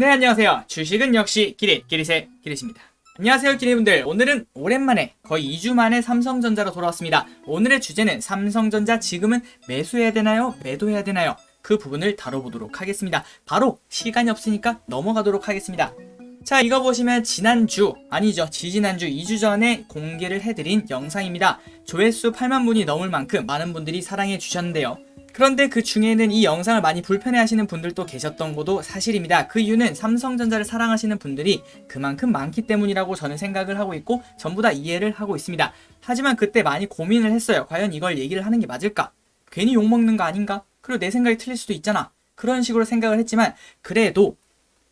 네 안녕하세요. 주식은 역시 기릿 기릿의 기릿입니다. 안녕하세요 기릿분들. 오늘은 오랜만에 거의 2주 만에 삼성전자로 돌아왔습니다. 오늘의 주제는 삼성전자 지금은 매수해야 되나요? 매도해야 되나요? 그 부분을 다뤄보도록 하겠습니다. 바로 시간이 없으니까 넘어가도록 하겠습니다. 자 이거 보시면 지난주 아니죠. 지지난주 2주 전에 공개를 해드린 영상입니다. 조회수 8만 분이 넘을 만큼 많은 분들이 사랑해 주셨는데요 그런데 그 중에는 이 영상을 많이 불편해 하시는 분들도 계셨던 것도 사실입니다. 그 이유는 삼성전자를 사랑하시는 분들이 그만큼 많기 때문이라고 저는 생각을 하고 있고 전부 다 이해를 하고 있습니다. 하지만 그때 많이 고민을 했어요. 과연 이걸 얘기를 하는 게 맞을까? 괜히 욕먹는 거 아닌가? 그리고 내 생각이 틀릴 수도 있잖아. 그런 식으로 생각을 했지만 그래도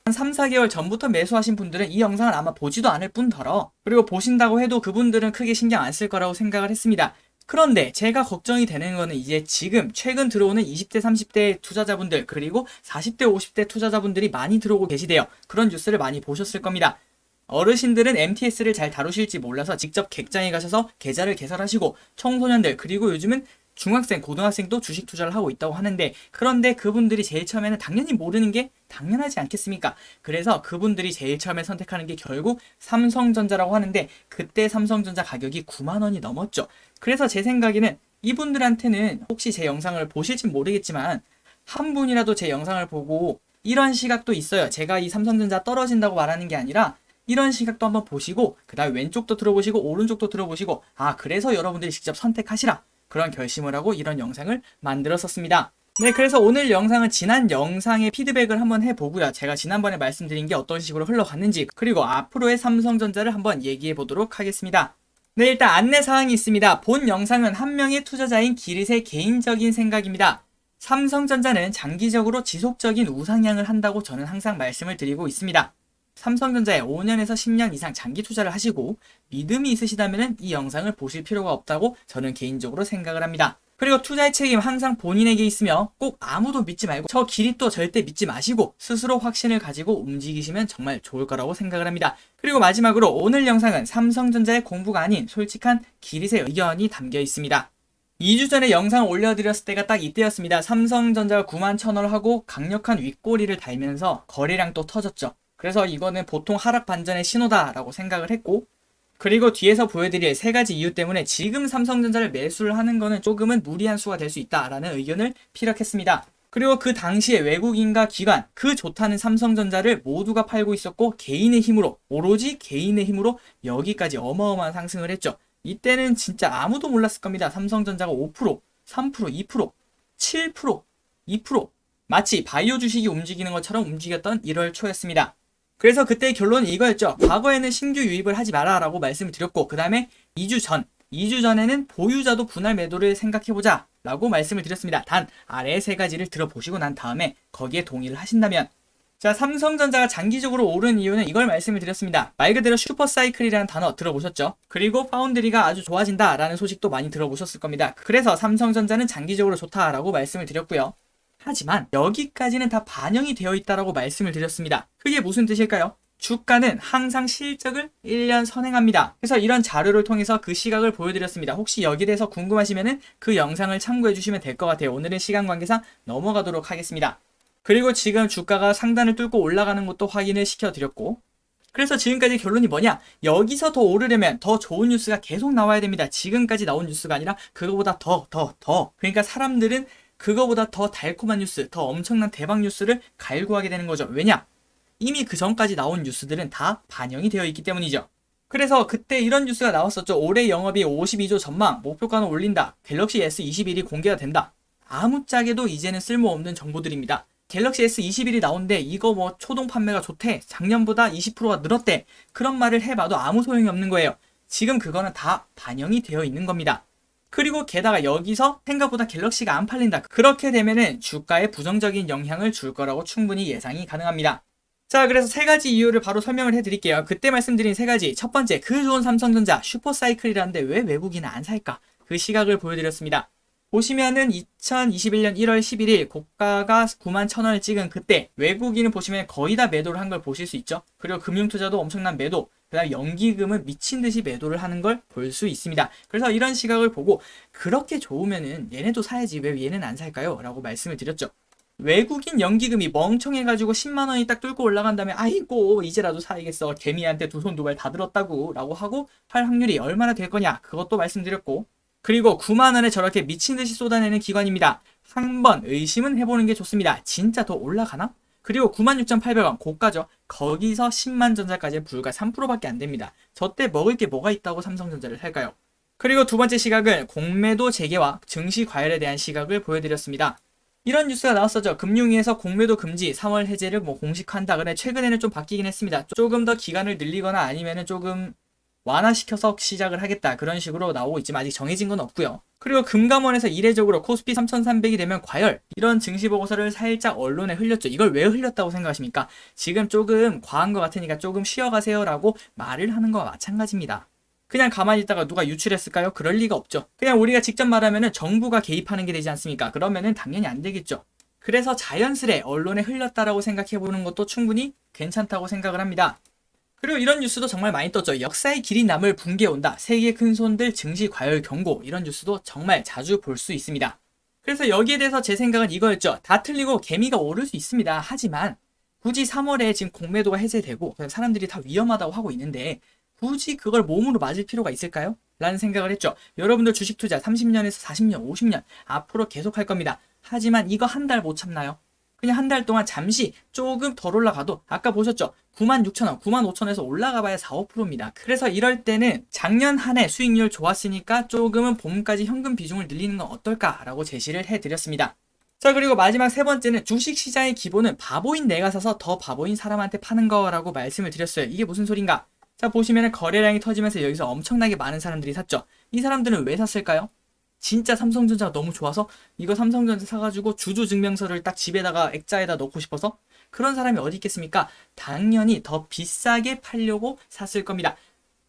한 3, 4개월 전부터 매수하신 분들은 이 영상을 아마 보지도 않을 뿐더러 그리고 보신다고 해도 그분들은 크게 신경 안 쓸 거라고 생각을 했습니다. 그런데 제가 걱정이 되는 거는 이제 지금 최근 들어오는 20대, 30대 투자자분들 그리고 40대, 50대 투자자분들이 많이 들어오고 계시대요. 그런 뉴스를 많이 보셨을 겁니다. 어르신들은 MTS를 잘 다루실지 몰라서 직접 객장에 가셔서 계좌를 개설하시고 청소년들 그리고 요즘은 중학생, 고등학생도 주식 투자를 하고 있다고 하는데 그런데 그분들이 제일 처음에는 당연히 모르는 게 당연하지 않겠습니까? 그래서 그분들이 제일 처음에 선택하는 게 결국 삼성전자라고 하는데 그때 삼성전자 가격이 9만 원이 넘었죠. 그래서 제 생각에는 이분들한테는 혹시 제 영상을 보실진 모르겠지만 한 분이라도 제 영상을 보고 이런 시각도 있어요. 제가 이 삼성전자 떨어진다고 말하는 게 아니라 이런 시각도 한번 보시고 그 다음에 왼쪽도 들어보시고 오른쪽도 들어보시고 아 그래서 여러분들이 직접 선택하시라 그런 결심을 하고 이런 영상을 만들었었습니다. 네, 그래서 오늘 영상은 지난 영상의 피드백을 한번 해보고요. 제가 지난번에 말씀드린 게 어떤 식으로 흘러갔는지, 그리고 앞으로의 삼성전자를 한번 얘기해 보도록 하겠습니다. 네, 일단 안내 사항이 있습니다. 본 영상은 한 명의 투자자인 기릿의 개인적인 생각입니다. 삼성전자는 장기적으로 지속적인 우상향을 한다고 저는 항상 말씀을 드리고 있습니다. 삼성전자에 5년에서 10년 이상 장기 투자를 하시고 믿음이 있으시다면 이 영상을 보실 필요가 없다고 저는 개인적으로 생각을 합니다. 그리고 투자의 책임 항상 본인에게 있으며 꼭 아무도 믿지 말고 저 길이 또 절대 믿지 마시고 스스로 확신을 가지고 움직이시면 정말 좋을 거라고 생각을 합니다. 그리고 마지막으로 오늘 영상은 삼성전자의 공부가 아닌 솔직한 기릿의 의견이 담겨 있습니다. 2주 전에 영상을 올려드렸을 때가 딱 이때였습니다. 삼성전자가 9만 천원을 하고 강력한 윗꼬리를 달면서 거래량 또 터졌죠. 그래서 이거는 보통 하락 반전의 신호다라고 생각을 했고 그리고 뒤에서 보여드릴 세 가지 이유 때문에 지금 삼성전자를 매수를 하는 거는 조금은 무리한 수가 될 수 있다라는 의견을 피력했습니다. 그리고 그 당시에 외국인과 기관, 그 좋다는 삼성전자를 모두가 팔고 있었고 개인의 힘으로, 오로지 개인의 힘으로 여기까지 어마어마한 상승을 했죠. 이때는 진짜 아무도 몰랐을 겁니다. 삼성전자가 5%, 3%, 2%, 7%, 2% 마치 바이오 주식이 움직이는 것처럼 움직였던 1월 초였습니다. 그래서 그때 결론은 이거였죠. 과거에는 신규 유입을 하지 마라 라고 말씀을 드렸고 그 다음에 2주 전, 2주 전에는 보유자도 분할 매도를 생각해보자 라고 말씀을 드렸습니다. 단 아래 세 가지를 들어보시고 난 다음에 거기에 동의를 하신다면 자 삼성전자가 장기적으로 오른 이유는 이걸 말씀을 드렸습니다. 말 그대로 슈퍼사이클이라는 단어 들어보셨죠? 그리고 파운드리가 아주 좋아진다 라는 소식도 많이 들어보셨을 겁니다. 그래서 삼성전자는 장기적으로 좋다라고 말씀을 드렸고요. 하지만 여기까지는 다 반영이 되어 있다라고 말씀을 드렸습니다. 그게 무슨 뜻일까요? 주가는 항상 실적을 1년 선행합니다. 그래서 이런 자료를 통해서 그 시각을 보여드렸습니다. 혹시 여기에 대해서 궁금하시면 그 영상을 참고해 주시면 될 것 같아요. 오늘은 시간 관계상 넘어가도록 하겠습니다. 그리고 지금 주가가 상단을 뚫고 올라가는 것도 확인을 시켜드렸고 그래서 지금까지 결론이 뭐냐? 여기서 더 오르려면 더 좋은 뉴스가 계속 나와야 됩니다. 지금까지 나온 뉴스가 아니라 그거보다 더, 더, 더. 그러니까 사람들은 그거보다 더 달콤한 뉴스, 더 엄청난 대박 뉴스를 갈구하게 되는 거죠. 왜냐? 이미 그 전까지 나온 뉴스들은 다 반영이 되어 있기 때문이죠. 그래서 그때 이런 뉴스가 나왔었죠. 올해 영업이 52조 전망, 목표가는 올린다. 갤럭시 S21이 공개가 된다. 아무짝에도 이제는 쓸모없는 정보들입니다. 갤럭시 S21이 나온데 이거 뭐 초동 판매가 좋대. 작년보다 20%가 늘었대. 그런 말을 해봐도 아무 소용이 없는 거예요. 지금 그거는 다 반영이 되어 있는 겁니다. 그리고 게다가 여기서 생각보다 갤럭시가 안 팔린다. 그렇게 되면은 주가에 부정적인 영향을 줄 거라고 충분히 예상이 가능합니다. 자, 그래서 세 가지 이유를 바로 설명을 해드릴게요. 그때 말씀드린 세 가지. 첫 번째, 그 좋은 삼성전자 슈퍼사이클이라는데 왜 외국인은 안 살까? 그 시각을 보여드렸습니다. 보시면은 2021년 1월 11일 고가가 9만 1천 원을 찍은 그때 외국인은 보시면 거의 다 매도를 한 걸 보실 수 있죠. 그리고 금융투자도 엄청난 매도, 그다음 연기금은 미친 듯이 매도를 하는 걸 볼 수 있습니다. 그래서 이런 시각을 보고 그렇게 좋으면은 얘네도 사야지 왜 얘는 안 살까요? 라고 말씀을 드렸죠. 외국인 연기금이 멍청해가지고 10만 원이 딱 뚫고 올라간 다음에 아이고 이제라도 사야겠어 개미한테 두 손 두 발 다 들었다고 라고 하고 할 확률이 얼마나 될 거냐 그것도 말씀드렸고 그리고 9만 원에 저렇게 미친 듯이 쏟아내는 기관입니다. 한 번 의심은 해보는 게 좋습니다. 진짜 더 올라가나? 그리고 96,800원 고가죠. 거기서 10만 전자까지 불과 3%밖에 안 됩니다. 저때 먹을 게 뭐가 있다고 삼성전자를 살까요? 그리고 두 번째 시각은 공매도 재개와 증시 과열에 대한 시각을 보여드렸습니다. 이런 뉴스가 나왔었죠. 금융위에서 공매도 금지 3월 해제를 뭐 공식한다. 그래 최근에는 좀 바뀌긴 했습니다. 조금 더 기간을 늘리거나 아니면은 조금 완화시켜서 시작을 하겠다. 그런 식으로 나오고 있지만 아직 정해진 건 없고요. 그리고 금감원에서 이례적으로 코스피 3,300이 되면 과열 이런 증시 보고서를 살짝 언론에 흘렸죠. 이걸 왜 흘렸다고 생각하십니까? 지금 조금 과한 것 같으니까 조금 쉬어가세요라고 말을 하는 거와 마찬가지입니다. 그냥 가만히 있다가 누가 유출했을까요? 그럴 리가 없죠. 그냥 우리가 직접 말하면은 정부가 개입하는 게 되지 않습니까? 그러면은 당연히 안 되겠죠. 그래서 자연스레 언론에 흘렸다라고 생각해 보는 것도 충분히 괜찮다고 생각을 합니다. 그리고 이런 뉴스도 정말 많이 떴죠. 역사의 길이 남을 붕괴 온다. 세계 큰 손들 증시 과열 경고. 이런 뉴스도 정말 자주 볼 수 있습니다. 그래서 여기에 대해서 제 생각은 이거였죠. 다 틀리고 개미가 오를 수 있습니다. 하지만 굳이 3월에 지금 공매도가 해제되고 사람들이 다 위험하다고 하고 있는데 굳이 그걸 몸으로 맞을 필요가 있을까요? 라는 생각을 했죠. 여러분들 주식 투자 30년에서 40년, 50년 앞으로 계속 할 겁니다. 하지만 이거 한 달 못 참나요? 그냥 한 달 동안 잠시 조금 덜 올라가도 아까 보셨죠? 96,000원, 95,000원에서 올라가 봐야 4, 5%입니다. 그래서 이럴 때는 작년 한 해 수익률 좋았으니까 조금은 봄까지 현금 비중을 늘리는 건 어떨까라고 제시를 해드렸습니다. 자 그리고 마지막 세 번째는 주식 시장의 기본은 바보인 내가 사서 더 바보인 사람한테 파는 거라고 말씀을 드렸어요. 이게 무슨 소린가? 자 보시면 거래량이 터지면서 여기서 엄청나게 많은 사람들이 샀죠. 이 사람들은 왜 샀을까요? 진짜 삼성전자가 너무 좋아서 이거 삼성전자 사가지고 주주 증명서를 딱 집에다가 액자에다 넣고 싶어서 그런 사람이 어디 있겠습니까? 당연히 더 비싸게 팔려고 샀을 겁니다.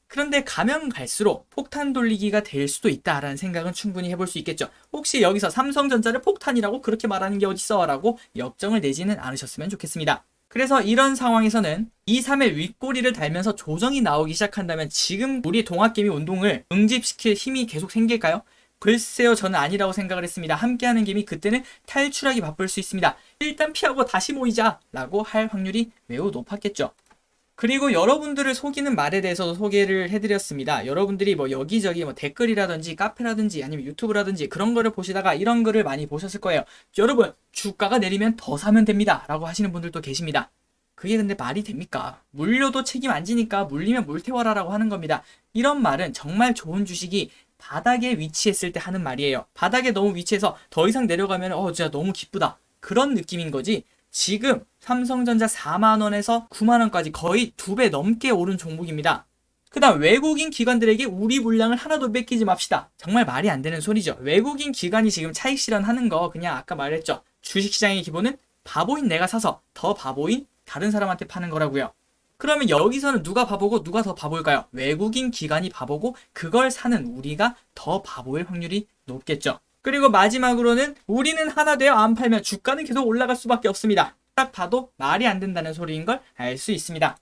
그런데 가면 갈수록 폭탄 돌리기가 될 수도 있다라는 생각은 충분히 해볼 수 있겠죠. 혹시 여기서 삼성전자를 폭탄이라고 그렇게 말하는 게 어딨어? 라고 역정을 내지는 않으셨으면 좋겠습니다. 그래서 이런 상황에서는 2, 3의 윗꼬리를 달면서 조정이 나오기 시작한다면 지금 우리 동학개미 운동을 응집시킬 힘이 계속 생길까요? 글쎄요, 저는 아니라고 생각을 했습니다. 함께하는 개미 그때는 탈출하기 바쁠 수 있습니다. 일단 피하고 다시 모이자! 라고 할 확률이 매우 높았겠죠. 그리고 여러분들을 속이는 말에 대해서도 소개를 해드렸습니다. 여러분들이 뭐 여기저기 뭐 댓글이라든지 카페라든지 아니면 유튜브라든지 그런 거를 보시다가 이런 거를 많이 보셨을 거예요. 여러분, 주가가 내리면 더 사면 됩니다. 라고 하시는 분들도 계십니다. 그게 근데 말이 됩니까? 물려도 책임 안 지니까 물리면 물 태워라라고 하는 겁니다. 이런 말은 정말 좋은 주식이 바닥에 위치했을 때 하는 말이에요. 바닥에 너무 위치해서 더 이상 내려가면 어 진짜 너무 기쁘다. 그런 느낌인 거지. 지금 삼성전자 4만 원에서 9만 원까지 거의 두 배 넘게 오른 종목입니다. 그 다음 외국인 기관들에게 우리 물량을 하나도 뺏기지 맙시다. 정말 말이 안 되는 소리죠. 외국인 기관이 지금 차익 실현하는 거 그냥 아까 말했죠. 주식 시장의 기본은 바보인 내가 사서 더 바보인 다른 사람한테 파는 거라고요. 그러면 여기서는 누가 바보고 누가 더 바보일까요? 외국인 기관이 바보고 그걸 사는 우리가 더 바보일 확률이 높겠죠. 그리고 마지막으로는 우리는 하나 되어 안 팔면 주가는 계속 올라갈 수밖에 없습니다. 딱 봐도 말이 안 된다는 소리인 걸 알 수 있습니다.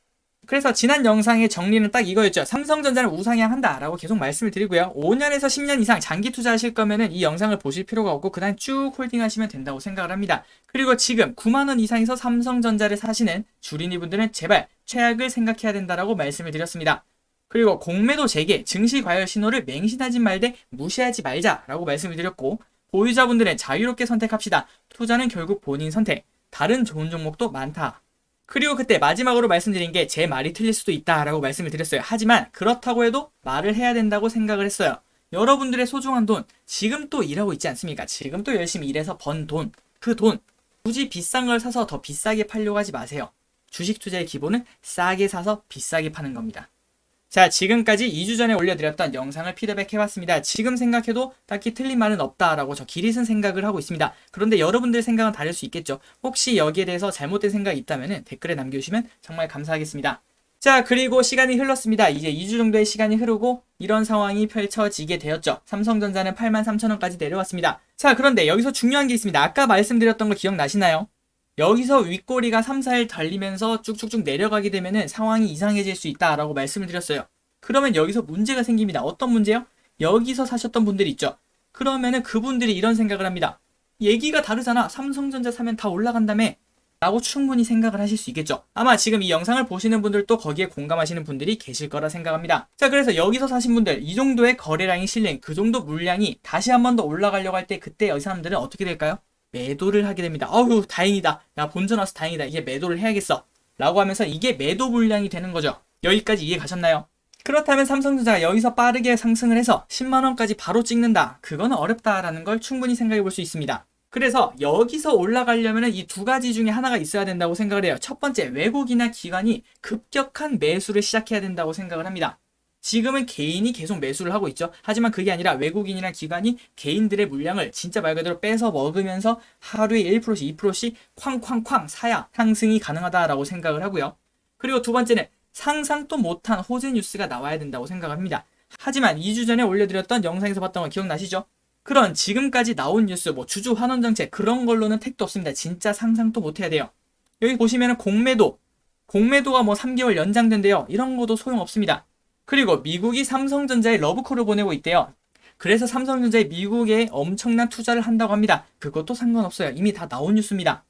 그래서 지난 영상의 정리는 딱 이거였죠. 삼성전자는 우상향한다 라고 계속 말씀을 드리고요. 5년에서 10년 이상 장기 투자하실 거면은 이 영상을 보실 필요가 없고 그냥 쭉 홀딩하시면 된다고 생각을 합니다. 그리고 지금 9만원 이상에서 삼성전자를 사시는 주린이 분들은 제발 최악을 생각해야 된다라고 말씀을 드렸습니다. 그리고 공매도 재개, 증시 과열 신호를 맹신하지 말되 무시하지 말자라고 말씀을 드렸고 보유자분들은 자유롭게 선택합시다. 투자는 결국 본인 선택. 다른 좋은 종목도 많다. 그리고 그때 마지막으로 말씀드린 게 제 말이 틀릴 수도 있다라고 말씀을 드렸어요. 하지만 그렇다고 해도 말을 해야 된다고 생각을 했어요. 여러분들의 소중한 돈, 지금 또 일하고 있지 않습니까? 지금 또 열심히 일해서 번 돈, 그 돈, 굳이 비싼 걸 사서 더 비싸게 팔려고 하지 마세요. 주식 투자의 기본은 싸게 사서 비싸게 파는 겁니다. 자, 지금까지 2주 전에 올려드렸던 영상을 피드백 해봤습니다. 지금 생각해도 딱히 틀린 말은 없다라고 저 기릿은 생각을 하고 있습니다. 그런데 여러분들 생각은 다를 수 있겠죠. 혹시 여기에 대해서 잘못된 생각이 있다면 댓글에 남겨주시면 정말 감사하겠습니다. 자, 그리고 시간이 흘렀습니다. 이제 2주 정도의 시간이 흐르고 이런 상황이 펼쳐지게 되었죠. 삼성전자는 83,000원까지 내려왔습니다. 자, 그런데 여기서 중요한 게 있습니다. 아까 말씀드렸던 거 기억나시나요? 여기서 윗꼬리가 3, 4일 달리면서 쭉쭉쭉 내려가게 되면 상황이 이상해질 수 있다라고 말씀을 드렸어요. 그러면 여기서 문제가 생깁니다. 어떤 문제요? 여기서 사셨던 분들이 있죠. 그러면은 그분들이 이런 생각을 합니다. 얘기가 다르잖아. 삼성전자 사면 다 올라간다며. 라고 충분히 생각을 하실 수 있겠죠. 아마 지금 이 영상을 보시는 분들도 거기에 공감하시는 분들이 계실 거라 생각합니다. 자, 그래서 여기서 사신 분들, 이 정도의 거래량이 실린 그 정도 물량이 다시 한 번 더 올라가려고 할 때 그때 이 사람들은 어떻게 될까요? 매도를 하게 됩니다. 어휴, 다행이다. 나 본전 와서 다행이다. 이제 매도를 해야겠어. 라고 하면서 이게 매도 물량이 되는 거죠. 여기까지 이해 가셨나요? 그렇다면 삼성전자가 여기서 빠르게 상승을 해서 10만원까지 바로 찍는다. 그거는 어렵다라는 걸 충분히 생각해 볼 수 있습니다. 그래서 여기서 올라가려면 이 두 가지 중에 하나가 있어야 된다고 생각을 해요. 첫 번째, 외국이나 기관이 급격한 매수를 시작해야 된다고 생각을 합니다. 지금은 개인이 계속 매수를 하고 있죠. 하지만 그게 아니라 외국인이나 기관이 개인들의 물량을 진짜 말 그대로 뺏어 먹으면서 하루에 1%씩 2%씩 쾅쾅쾅 사야 상승이 가능하다라고 생각을 하고요. 그리고 두 번째는 상상도 못한 호재 뉴스가 나와야 된다고 생각합니다. 하지만 2주 전에 올려드렸던 영상에서 봤던 거 기억나시죠? 그런 지금까지 나온 뉴스, 뭐 주주 환원 정책 그런 걸로는 택도 없습니다. 진짜 상상도 못해야 돼요. 여기 보시면은 공매도, 공매도가 뭐 3개월 연장된대요. 이런 것도 소용없습니다. 그리고 미국이 삼성전자에 러브콜을 보내고 있대요. 그래서 삼성전자에 미국에 엄청난 투자를 한다고 합니다. 그것도 상관없어요. 이미 다 나온 뉴스입니다.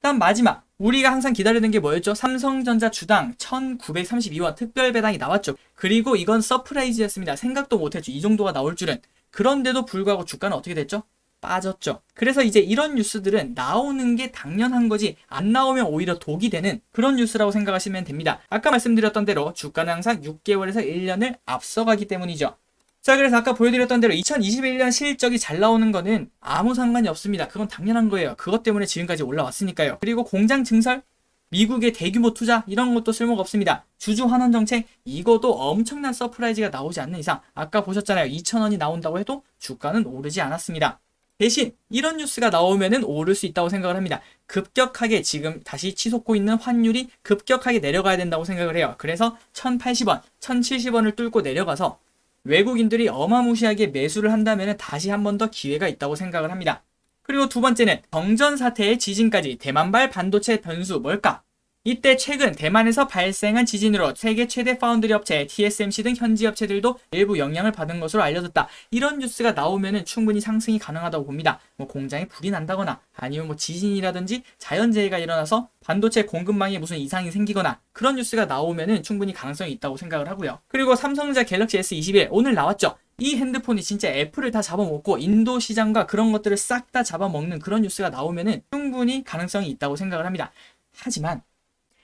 다음 마지막 우리가 항상 기다리는 게 뭐였죠? 삼성전자 주당 1932원 특별 배당이 나왔죠. 그리고 이건 서프라이즈였습니다. 생각도 못했죠. 이 정도가 나올 줄은. 그런데도 불구하고 주가는 어떻게 됐죠? 빠졌죠. 그래서 이제 이런 뉴스들은 나오는 게 당연한 거지 안 나오면 오히려 독이 되는 그런 뉴스라고 생각하시면 됩니다. 아까 말씀드렸던 대로 주가는 항상 6개월에서 1년을 앞서가기 때문이죠. 자, 그래서 아까 보여드렸던 대로 2021년 실적이 잘 나오는 거는 아무 상관이 없습니다. 그건 당연한 거예요. 그것 때문에 지금까지 올라왔으니까요. 그리고 공장 증설, 미국의 대규모 투자 이런 것도 쓸모가 없습니다. 주주 환원 정책 이것도 엄청난 서프라이즈가 나오지 않는 이상 아까 보셨잖아요. 2,000원이 나온다고 해도 주가는 오르지 않았습니다. 대신 이런 뉴스가 나오면은 오를 수 있다고 생각을 합니다. 급격하게 지금 다시 치솟고 있는 환율이 급격하게 내려가야 된다고 생각을 해요. 그래서 1,080원, 1,070원을 뚫고 내려가서 외국인들이 어마무시하게 매수를 한다면 다시 한 번 더 기회가 있다고 생각을 합니다. 그리고 두 번째는 정전 사태의 지진까지 대만발 반도체 변수 뭘까? 이때 최근 대만에서 발생한 지진으로 세계 최대 파운드리 업체 TSMC 등 현지 업체들도 일부 영향을 받은 것으로 알려졌다. 이런 뉴스가 나오면 충분히 상승이 가능하다고 봅니다. 뭐 공장에 불이 난다거나 아니면 뭐 지진이라든지 자연재해가 일어나서 반도체 공급망에 무슨 이상이 생기거나 그런 뉴스가 나오면 충분히 가능성이 있다고 생각을 하고요. 그리고 삼성전자 갤럭시 S21 오늘 나왔죠. 이 핸드폰이 진짜 애플을 다 잡아먹고 인도 시장과 그런 것들을 싹 다 잡아먹는 그런 뉴스가 나오면 충분히 가능성이 있다고 생각을 합니다. 하지만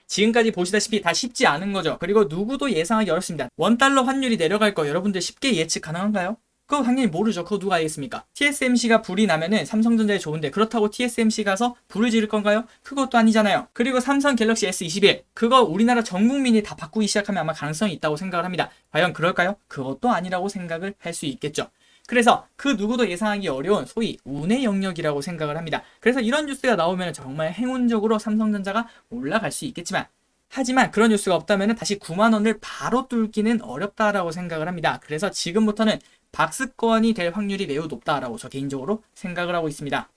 지금까지 보시다시피 다 쉽지 않은 거죠. 그리고 누구도 예상하기 어렵습니다. 원달러 환율이 내려갈 거 여러분들 쉽게 예측 가능한가요? 그거 당연히 모르죠. 그거 누가 알겠습니까? TSMC가 불이 나면은 삼성전자에 좋은데 그렇다고 TSMC 가서 불을 지를 건가요? 그것도 아니잖아요. 그리고 삼성 갤럭시 S21 그거 우리나라 전 국민이 다 바꾸기 시작하면 아마 가능성이 있다고 생각을 합니다. 과연 그럴까요? 그것도 아니라고 생각을 할 수 있겠죠. 그래서 그 누구도 예상하기 어려운 소위 운의 영역이라고 생각을 합니다. 그래서 이런 뉴스가 나오면 정말 행운적으로 삼성전자가 올라갈 수 있겠지만 하지만 그런 뉴스가 없다면 다시 9만 원을 바로 뚫기는 어렵다라고 생각을 합니다. 그래서 지금부터는 박스권이 될 확률이 매우 높다라고 저 개인적으로 생각을 하고 있습니다.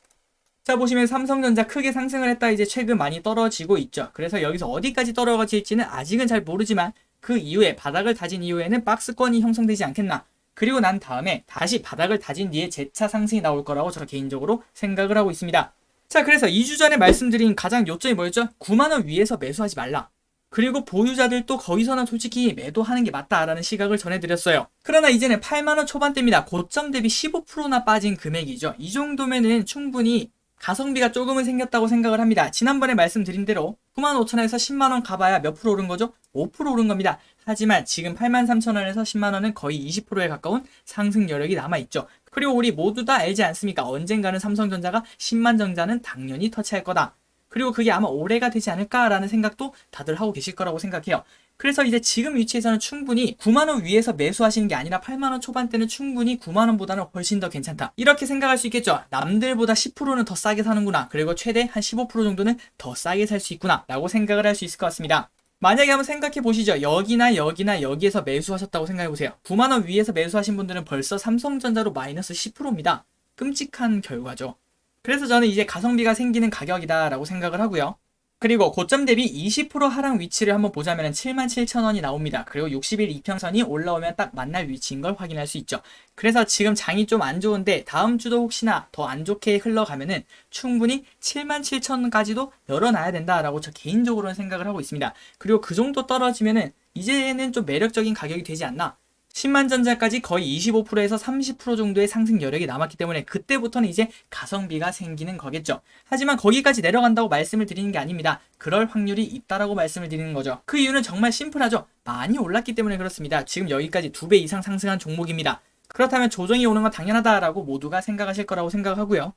자 보시면 삼성전자 크게 상승을 했다 이제 최근 많이 떨어지고 있죠. 그래서 여기서 어디까지 떨어질지는 아직은 잘 모르지만 그 이후에 바닥을 다진 이후에는 박스권이 형성되지 않겠나 그리고 난 다음에 다시 바닥을 다진 뒤에 재차 상승이 나올 거라고 저는 개인적으로 생각을 하고 있습니다. 자, 그래서 2주 전에 말씀드린 가장 요점이 뭐였죠? 9만원 위에서 매수하지 말라. 그리고 보유자들도 거기서는 솔직히 매도하는 게 맞다라는 시각을 전해드렸어요. 그러나 이제는 8만원 초반대입니다. 고점 대비 15%나 빠진 금액이죠. 이 정도면은 충분히 가성비가 조금은 생겼다고 생각을 합니다. 지난번에 말씀드린 대로 9만 5천원에서 10만원 가봐야 몇 프로 오른 거죠? 5% 오른 겁니다. 하지만 지금 8만 3천원에서 10만원은 거의 20%에 가까운 상승 여력이 남아있죠. 그리고 우리 모두 다 알지 않습니까? 언젠가는 삼성전자가 10만 정자는 당연히 터치할 거다. 그리고 그게 아마 올해가 되지 않을까라는 생각도 다들 하고 계실 거라고 생각해요. 그래서 이제 지금 위치에서는 충분히 9만원 위에서 매수하시는 게 아니라 8만원 초반대는 충분히 9만원보다는 훨씬 더 괜찮다. 이렇게 생각할 수 있겠죠. 남들보다 10%는 더 싸게 사는구나. 그리고 최대 한 15% 정도는 더 싸게 살 수 있구나. 라고 생각을 할 수 있을 것 같습니다. 만약에 한번 생각해 보시죠. 여기나 여기나 여기에서 매수하셨다고 생각해 보세요. 9만원 위에서 매수하신 분들은 벌써 삼성전자로 마이너스 10%입니다. 끔찍한 결과죠. 그래서 저는 이제 가성비가 생기는 가격이다라고 생각을 하고요. 그리고 고점 대비 20% 하락 위치를 한번 보자면 77,000원이 나옵니다. 그리고 60일 이평선이 올라오면 딱 만날 위치인 걸 확인할 수 있죠. 그래서 지금 장이 좀 안 좋은데 다음 주도 혹시나 더 안 좋게 흘러가면은 충분히 77,000원까지도 열어놔야 된다라고 저 개인적으로는 생각을 하고 있습니다. 그리고 그 정도 떨어지면은 이제는 좀 매력적인 가격이 되지 않나 10만 전자까지 거의 25%에서 30% 정도의 상승 여력이 남았기 때문에 그때부터는 이제 가성비가 생기는 거겠죠. 하지만 거기까지 내려간다고 말씀을 드리는 게 아닙니다. 그럴 확률이 있다라고 말씀을 드리는 거죠. 그 이유는 정말 심플하죠. 많이 올랐기 때문에 그렇습니다. 지금 여기까지 두 배 이상 상승한 종목입니다. 그렇다면 조정이 오는 건 당연하다라고 모두가 생각하실 거라고 생각하고요.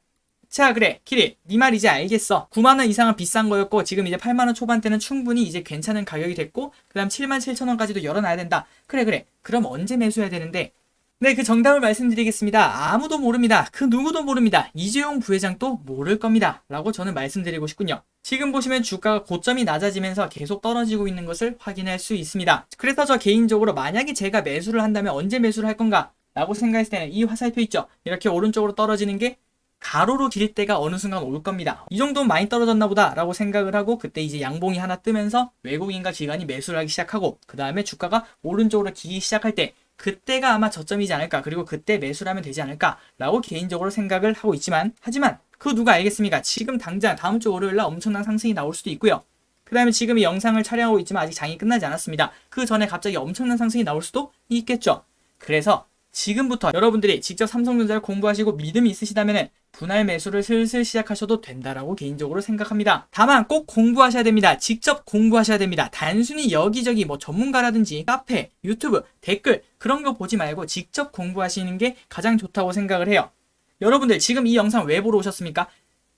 자 그래. 키리 네 말 이제 알겠어. 9만원 이상은 비싼 거였고 지금 이제 8만원 초반대는 충분히 이제 괜찮은 가격이 됐고 그 다음 7만 7천원까지도 열어놔야 된다. 그래 그래. 그럼 언제 매수해야 되는데? 네 그 정답을 말씀드리겠습니다. 아무도 모릅니다. 그 누구도 모릅니다. 이재용 부회장도 모를 겁니다. 라고 저는 말씀드리고 싶군요. 지금 보시면 주가가 고점이 낮아지면서 계속 떨어지고 있는 것을 확인할 수 있습니다. 그래서 저 개인적으로 만약에 제가 매수를 한다면 언제 매수를 할 건가? 라고 생각했을 때는 이 화살표 있죠? 이렇게 오른쪽으로 떨어지는 게 가로로 길 때가 어느 순간 올 겁니다. 이 정도면 많이 떨어졌나 보다 라고 생각을 하고 그때 이제 양봉이 하나 뜨면서 외국인과 기관이 매수를 하기 시작하고 그 다음에 주가가 오른쪽으로 기기 시작할 때 그때가 아마 저점이지 않을까 그리고 그때 매수를 하면 되지 않을까 라고 개인적으로 생각을 하고 있지만 하지만 그 누가 알겠습니까? 지금 당장 다음 주 월요일 날 엄청난 상승이 나올 수도 있고요. 그 다음에 지금 이 영상을 촬영하고 있지만 아직 장이 끝나지 않았습니다. 그 전에 갑자기 엄청난 상승이 나올 수도 있겠죠. 그래서 지금부터 여러분들이 직접 삼성전자를 공부하시고 믿음이 있으시다면 분할 매수를 슬슬 시작하셔도 된다라고 개인적으로 생각합니다. 다만 꼭 공부하셔야 됩니다. 직접 공부하셔야 됩니다. 단순히 여기저기 뭐 전문가라든지 카페, 유튜브, 댓글 그런 거 보지 말고 직접 공부하시는 게 가장 좋다고 생각을 해요. 여러분들 지금 이 영상 왜 보러 오셨습니까?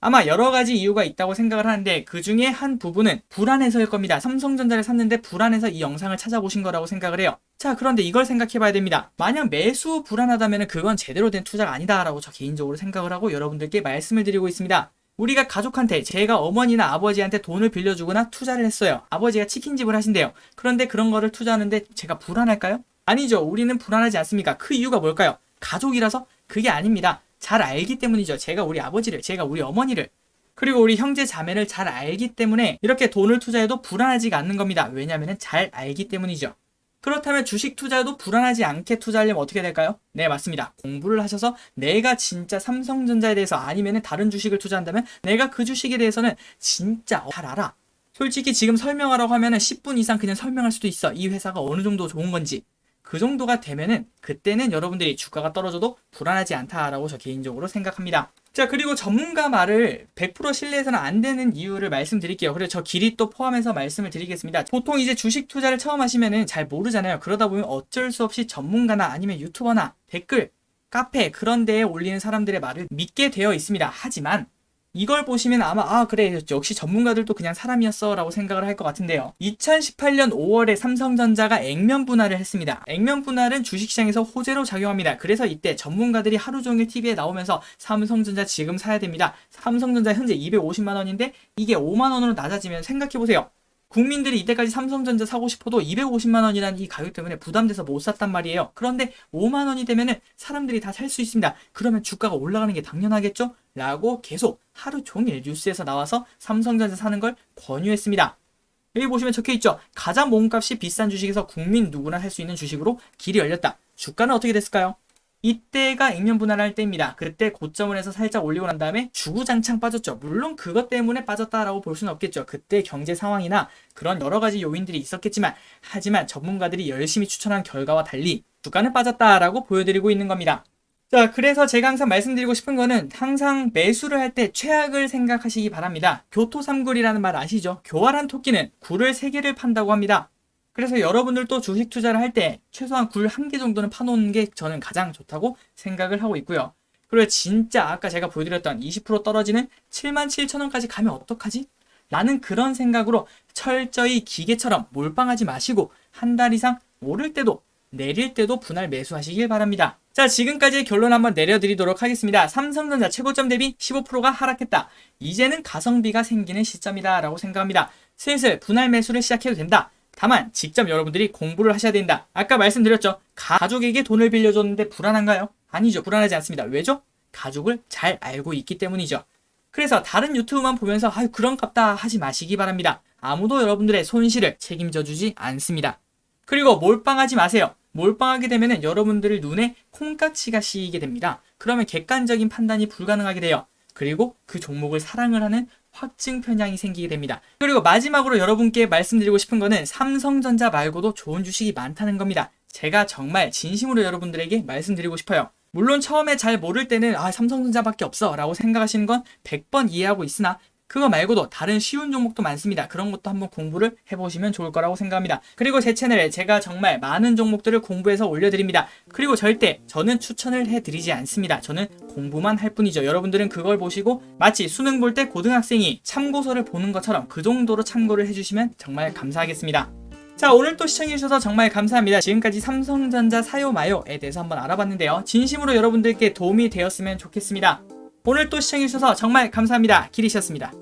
아마 여러 가지 이유가 있다고 생각을 하는데 그 중에 한 부분은 불안해서일 겁니다. 삼성전자를 샀는데 불안해서 이 영상을 찾아보신 거라고 생각을 해요. 자, 그런데 이걸 생각해 봐야 됩니다. 만약 매수 불안하다면 그건 제대로 된 투자가 아니다라고 저 개인적으로 생각을 하고 여러분들께 말씀을 드리고 있습니다. 우리가 가족한테 제가 어머니나 아버지한테 돈을 빌려주거나 투자를 했어요. 아버지가 치킨집을 하신대요. 그런데 그런 거를 투자하는데 제가 불안할까요? 아니죠. 우리는 불안하지 않습니까? 그 이유가 뭘까요? 가족이라서? 그게 아닙니다. 잘 알기 때문이죠. 제가 우리 아버지를, 제가 우리 어머니를, 그리고 우리 형제 자매를 잘 알기 때문에 이렇게 돈을 투자해도 불안하지가 않는 겁니다. 왜냐하면 잘 알기 때문이죠. 그렇다면 주식 투자도 불안하지 않게 투자하려면 어떻게 될까요? 네, 맞습니다. 공부를 하셔서 내가 진짜 삼성전자에 대해서 아니면 다른 주식을 투자한다면 내가 그 주식에 대해서는 진짜 잘 알아. 솔직히 지금 설명하라고 하면 10분 이상 그냥 설명할 수도 있어. 이 회사가 어느 정도 좋은 건지. 그 정도가 되면은 그때는 여러분들이 주가가 떨어져도 불안하지 않다라고 저 개인적으로 생각합니다. 자 그리고 전문가 말을 100% 신뢰해서는 안 되는 이유를 말씀드릴게요. 그래서 저 길이 또 포함해서 말씀을 드리겠습니다. 보통 이제 주식 투자를 처음 하시면은 잘 모르잖아요. 그러다 보면 어쩔 수 없이 전문가나 아니면 유튜버나 댓글, 카페 그런 데에 올리는 사람들의 말을 믿게 되어 있습니다. 하지만 이걸 보시면 아마 아 그래 역시 전문가들도 그냥 사람이었어 라고 생각을 할 것 같은데요. 2018년 5월에 삼성전자가 액면 분할을 했습니다. 액면 분할은 주식시장에서 호재로 작용합니다. 그래서 이때 전문가들이 하루 종일 TV에 나오면서 삼성전자 지금 사야 됩니다. 삼성전자 현재 250만원인데 이게 5만원으로 낮아지면 생각해보세요 국민들이 이때까지 삼성전자 사고 싶어도 250만 원이라는 이 가격 때문에 부담돼서 못 샀단 말이에요. 그런데 5만 원이 되면은 사람들이 다 살 수 있습니다. 그러면 주가가 올라가는 게 당연하겠죠? 라고 계속 하루 종일 뉴스에서 나와서 삼성전자 사는 걸 권유했습니다. 여기 보시면 적혀 있죠. 가장 몸값이 비싼 주식에서 국민 누구나 살 수 있는 주식으로 길이 열렸다. 주가는 어떻게 됐을까요? 이때가 액면 분할할 때입니다. 그때 고점을 해서 살짝 올리고 난 다음에 주구장창 빠졌죠. 물론 그것 때문에 빠졌다라고 볼 수는 없겠죠. 그때 경제 상황이나 그런 여러 가지 요인들이 있었겠지만 하지만 전문가들이 열심히 추천한 결과와 달리 주가는 빠졌다라고 보여드리고 있는 겁니다. 자, 그래서 제가 항상 말씀드리고 싶은 거는 항상 매수를 할 때 최악을 생각하시기 바랍니다. 교토삼굴이라는 말 아시죠? 교활한 토끼는 굴을 3개를 판다고 합니다. 그래서 여러분들도 주식 투자를 할 때 최소한 굴 한 개 정도는 파놓는 게 저는 가장 좋다고 생각을 하고 있고요. 그리고 진짜 아까 제가 보여드렸던 20% 떨어지는 7만 7천 원까지 가면 어떡하지? 라는 그런 생각으로 철저히 기계처럼 몰빵하지 마시고 한 달 이상 오를 때도 내릴 때도 분할 매수하시길 바랍니다. 자, 지금까지 결론 한번 내려드리도록 하겠습니다. 삼성전자 최고점 대비 15%가 하락했다. 이제는 가성비가 생기는 시점이다 라고 생각합니다. 슬슬 분할 매수를 시작해도 된다. 다만 직접 여러분들이 공부를 하셔야 된다. 아까 말씀드렸죠. 가족에게 돈을 빌려줬는데 불안한가요? 아니죠. 불안하지 않습니다. 왜죠? 가족을 잘 알고 있기 때문이죠. 그래서 다른 유튜브만 보면서 아유 그런갑다 하지 마시기 바랍니다. 아무도 여러분들의 손실을 책임져 주지 않습니다. 그리고 몰빵하지 마세요. 몰빵하게 되면 여러분들의 눈에 콩깍지가 씌이게 됩니다. 그러면 객관적인 판단이 불가능하게 돼요. 그리고 그 종목을 사랑을 하는 확증 편향이 생기게 됩니다. 그리고 마지막으로 여러분께 말씀드리고 싶은 거는 삼성전자 말고도 좋은 주식이 많다는 겁니다. 제가 정말 진심으로 여러분들에게 말씀드리고 싶어요. 물론 처음에 잘 모를 때는 아 삼성전자밖에 없어 라고 생각하시는 건 100번 이해하고 있으나 그거 말고도 다른 쉬운 종목도 많습니다. 그런 것도 한번 공부를 해보시면 좋을 거라고 생각합니다. 그리고 제 채널에 제가 정말 많은 종목들을 공부해서 올려드립니다. 그리고 절대 저는 추천을 해드리지 않습니다. 저는 공부만 할 뿐이죠. 여러분들은 그걸 보시고 마치 수능 볼 때 고등학생이 참고서를 보는 것처럼 그 정도로 참고를 해주시면 정말 감사하겠습니다. 자 오늘 또 시청해주셔서 정말 감사합니다. 지금까지 삼성전자 사요 마요에 대해서 한번 알아봤는데요. 진심으로 여러분들께 도움이 되었으면 좋겠습니다. 오늘 또 시청해주셔서 정말 감사합니다. 길이셨습니다.